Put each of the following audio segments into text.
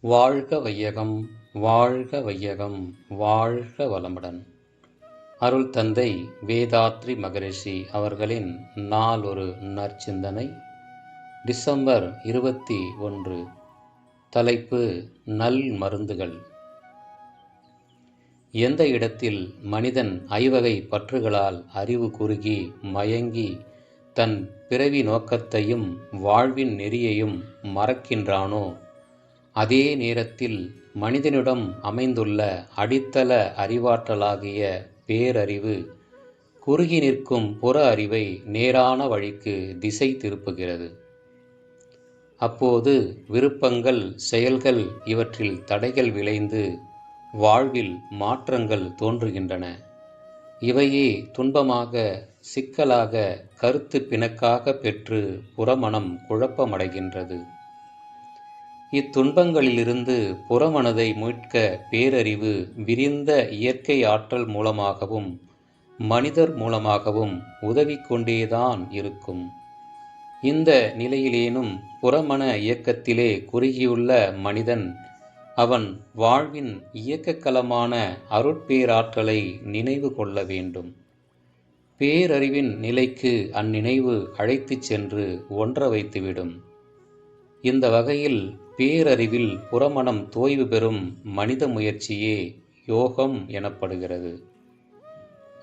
வாழ்க வையகம் வாழ்க வையகம் வாழ்க வளமுடன். அருள் தந்தை வேதாத்ரி மகரிஷி அவர்களின் நாள் ஒரு நற்சிந்தனை டிசம்பர் இருபத்தி ஒன்று. தலைப்பு நல் மருந்துகள். எந்த இடத்தில் மனிதன் ஐவகை பற்றுகளால் அறிவு குறுகி மயங்கி தன் பிறவி நோக்கத்தையும் வாழ்வின் நெறியையும் மறக்கின்றானோ அதே நேரத்தில் மனிதனிடம் அமைந்துள்ள அடித்தள அறிவாற்றலாகிய பேரறிவு குறுகி நிற்கும் புற அறிவை நேரான வழிக்கு திசை திருப்புகிறது. அப்போது விருப்பங்கள் செயல்கள் இவற்றில் தடைகள் விளைந்து வாழ்வில் மாற்றங்கள் தோன்றுகின்றன. இவையே துன்பமாக சிக்கலாக கருத்து பிணக்காக பெற்று புறமணம் குழப்பமடைகின்றது. இத்துன்பங்களிலிருந்து புறமனதை மீட்க பேரறிவு விரிந்த இயற்கை ஆற்றல் மூலமாகவும் மனிதர் மூலமாகவும் உதவி கொண்டேதான் இருக்கும். இந்த நிலையிலேனும் புறமண இயக்கத்திலே குறுகியுள்ள மனிதன் அவன் வாழ்வின் இயக்கக்கலமான அருட்பேராற்றலை நினைவு கொள்ள வேண்டும். பேரறிவின் நிலைக்கு அந்நினைவு அழைத்துச் சென்று ஒன்ற வைத்துவிடும் இந்த வகையில் பேரறிவில் புறமணம் தோய்வு பெறும் மனித முயற்சியே யோகம் எனப்படுகிறது.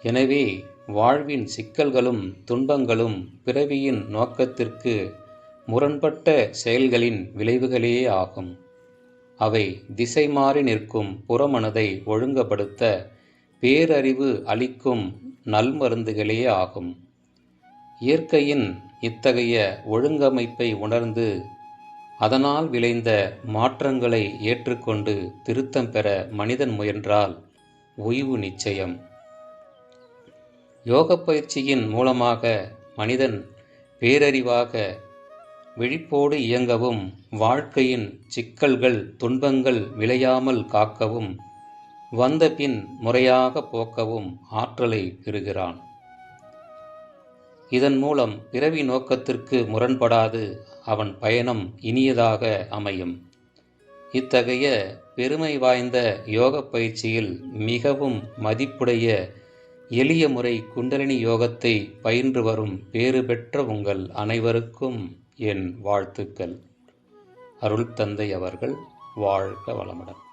எனவே வாழ்வின் சிக்கல்களும் துன்பங்களும் பிறவியின் நோக்கத்திற்கு முரண்பட்ட செயல்களின் விளைவுகளே ஆகும். அவை திசை மாறி நிற்கும் புறமனதை ஒழுங்கப்படுத்த பேரறிவு அளிக்கும் நல்மருந்துகளே ஆகும். இயற்கையின் இத்தகைய ஒழுங்கமைப்பை உணர்ந்து அதனால் விளைந்த மாற்றங்களை ஏற்றுக்கொண்டு திருத்தம் பெற மனிதன் முயன்றால் ஓய்வு நிச்சயம். யோக பயிற்சியின் மூலமாக மனிதன் பேரறிவாக விழிப்போடு இயங்கவும் வாழ்க்கையின் சிக்கல்கள் துன்பங்கள் விளையாமல் காக்கவும் வந்த பின் முறையாக போக்கவும் ஆற்றலை பெறுகிறான். இதன் மூலம் பிறவி நோக்கத்திற்கு முரண்படாது அவன் பயணம் இனியதாக அமையும். இத்தகைய பெருமை வாய்ந்த யோக பயிற்சியில் மிகவும் மதிப்புடைய எளிய முறை குண்டலினி யோகத்தை பயின்று வரும் பேறு பெற்ற உங்கள் அனைவருக்கும் என் வாழ்த்துக்கள். அருள் தந்தை அவர்கள் வாழ்க வளமுடன்.